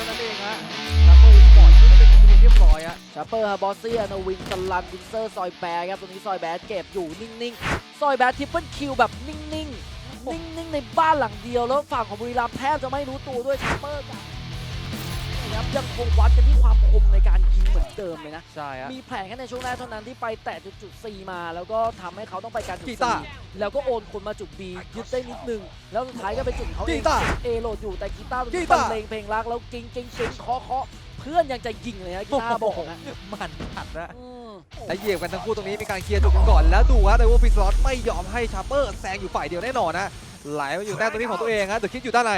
ท่านั้นเองฮะซัมเปอร์อีสปอร์ตที่เป็นทีมเรียบร้อยอะชาเปอร์ฮะบอสเซียนวินสลันวินเซอร์ซอยแบร์ครับตรงนี้ซอยแบร์เก็บอยู่นิ่งๆ ซอยแบร์ทริปเปิลคิวแบบนิ่งๆ นิ่งๆ ในบ้านหลังเดียวแล้วฝั่งของบุรีรัมย์แทบจะไม่รู้ตัวด้วยชาเปอร์กับนะครับ ยังคงวัดกันที่ความคมในการยิงเหมือนเดิมเลยนะ ใช่ฮะ มีแผลแค่ในช่วงแรกเท่านั้นที่ไปแตะจุดจุด C มา แล้วก็ทำให้เขาต้องไปการจุด กี C ตาร์แล้วก็โอนคนมาจุด B ยึดได้นิดนึง แล้วสุดท้ายก็เป็นจุดของเขาเองกีตาร์เอโหลดอยู่แต่กีตาร์กีบตาร์รรเลงเพลงรักแล้วกิ้งกิ้งกิ้งเคาะเคาะเพื่อนยังจะยิงเลยนะกีตาร์บอกนะมันขัดนะ อืม และเหยียบกันทั้งคู่ตรงนี้มีการเคลียร์จุดกันก่อน แล้วดูฮะไดโวฟิสลอตไม่ยอมให้ชาร์เปอร์แซงอยู่ฝ่ายเดียวแน่นอนนะไหลมาอยู่แต้มตรงนี้ของตัวเองฮะเดอะคิดอยู่ด้านใน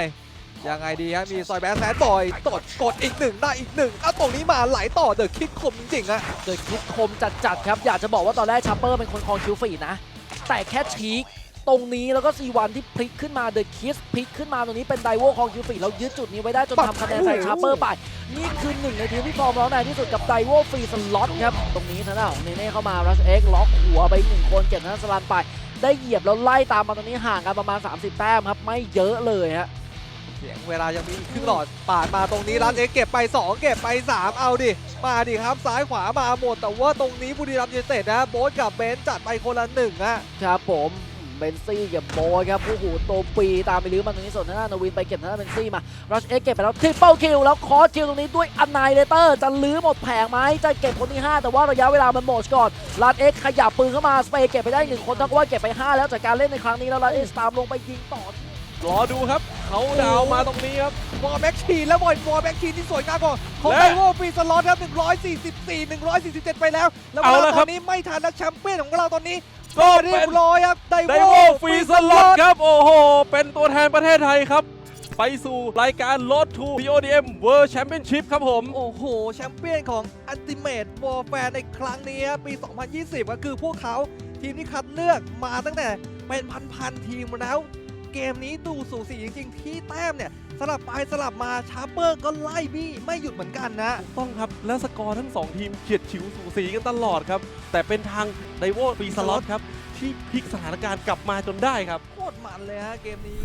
ยังไงดีฮะมีซอยแบสแซดบอยตดกดอีกหนึ่งได้อีกหนึ่งเอาตรงนี้มาไหลต่อเดอะคิดคมจริงๆอะเดอะคิดคมจัดๆครับ อยากจะบอกว่าตอนแรกชาร์เปอร์เป็นคนครองคิวฟีดนะ แต่แค่ชีกตรงนี้แล้วก็ซีวันที่พลิกขึ้นมาเดอะคิสพลิกขึ้นมาตรงนี้เป็นไดโวครองคิวฟีดแล้วยึดจุดนี้ไว้ได้จนทำคะแนนใส่ชาร์เปอร์ไป นี่คือหนึ่งในทีมที่ฟอร์มร้อนแรงที่สุดกับไดโวฟรีสล็อตครับ ตรงนี้ทางด้านของเนเน่เข้ามารัชเอ็กล็อกหัวไปอีกหนึ่งคนเก็บทางด้านสลันไป ได้เหยียบแล้วไล่ตามมาตรงนี้ห่างกันประมาณ 30 แต้มครับไม่เยอะเลยฮะเสียงเวลายังมีอีกครึ่งหลอดปาดมาตรงนี้รันเอ็กเก็บไป 2 เก็บไป 3 เอาดิ มาดิครับซ้ายขวามาหมด แต่ว่าตรงนี้บุรีรัมย์ยูไนเต็ดนะโบ๊ทกับเบนจัดไปคนละหนึ่งอะครับผมเบนซี่กับโบยครับโอ้หตัวปีตามไปลื้อมาตรงนี้ส่วนทางด้านนวินไปเก็บทางด้านเบนซี่มารัชเอ็กเก็บไปแล้วทริปเปิลคิวแล้วคอร์คิวตรงนี้ด้วยอันไนเลเตอร์จะลื้อหมดแผงไหมจะเก็บคนที่ 5 แต่ว่าระยะเวลามันหมดก่อนรัชเอ็กขยับปืนเข้ามาสเปย์เก็บไปได้หนึ่งคนเท่ากับว่าเก็บไป 5 แล้วจากการเล่นในครั้งนี้แล้วรัชเอ็กตามลงไปยิงต่อ รอดูครับ เขาดาวน์มาตรงนี้ครับวอลแบ็กชีนแล้วบอลวอลแบ็กชีนที่สวยงามกว่าของและไดโวฟรีสล็อตครับ 144 147 ไปแล้ว แล้วเวเอาลาละตครัอบนนี้ไม่ทันแล้วแชมเปี้ยนของเราตอนนี้ ก็เรีเป็ยนบร้อยครับไดไดโวโวฟรีสล็อตครับ โอ้โห เป็นตัวแทนประเทศไทยครับไปสู่รายการ Road to PODM World Championship ครับผม โอ้โห แชมเปี้ยนของ Ultimate Warfare ในครั้งนี้ปี 2020 ก็คือพวกเขาทีมที่คัดเลือกมาตั้งแต่เป็นพันๆทีมแล้ว เกมนี้ดูสูสีจริง ๆ ที่แต้มเนี่ยสลับไปสลับมาชาร์เปอร์ก็ไล่บี้ไม่หยุดเหมือนกันนะ ต้องครับ แล้วสกอร์ทั้ง 2 ทีมเฉียดฉิวสูสีกันตลอดครับ แต่เป็นทางไดโวฟรีสล็อตครับ ที่พลิกสถานการณ์กลับมาจนได้ครับ โคตรมันเลยฮะเกมนี้